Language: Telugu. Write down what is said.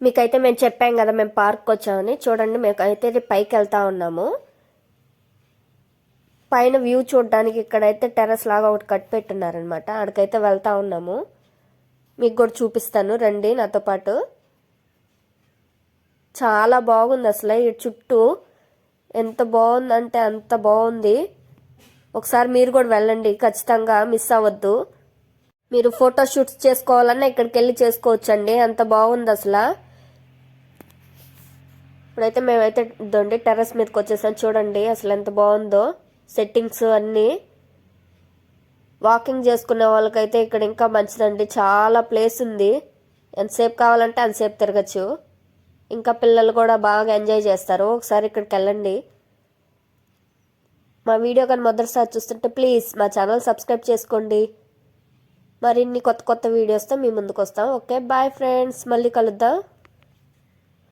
మీకైతే మేము చెప్పాం కదా మేము పార్క్ వచ్చామని. చూడండి మేమైతే పైకి వెళ్తా ఉన్నాము. పైన వ్యూ చూడడానికి ఇక్కడైతే టెర్రస్ లాగా ఒకటి కట్ పెట్టున్నారనమాట అక్కడికైతే వెళ్తా ఉన్నాము. మీకు కూడా చూపిస్తాను. రండి నాతో పాటు. చాలా బాగుంది అసలు ఈ చుట్టూ. ఎంత బాగుందంటే అంత బాగుంది. ఒకసారి మీరు కూడా వెళ్ళండి. ఖచ్చితంగా మిస్ అవ్వద్దు. మీరు ఫోటోషూట్స్ చేసుకోవాలన్నా ఇక్కడికి వెళ్ళి చేసుకోవచ్చండి. అంత బాగుంది అసలు. ఇప్పుడైతే మేమైతే దొండి టెర్రస్ మీదకి వచ్చేసాం. చూడండి అసలు ఎంత బాగుందో సెట్టింగ్స్ అన్నీ. వాకింగ్ చేసుకునే వాళ్ళకైతే ఇక్కడ ఇంకా మంచిదండి. చాలా ప్లేస్ ఉంది. ఎంతసేపు కావాలంటే అంతసేపు తిరగచ్చు. ఇంకా పిల్లలు కూడా బాగా ఎంజాయ్ చేస్తారు. ఒకసారి ఇక్కడికి వెళ్ళండి. మా వీడియో కానీ మొదటిసారి చూస్తుంటే ప్లీజ్ మా ఛానల్ సబ్స్క్రైబ్ చేసుకోండి. మరిన్ని కొత్త కొత్త వీడియోస్తో మీ ముందుకు వస్తాం. Okay bye friends. మళ్ళీ కలుద్దాం.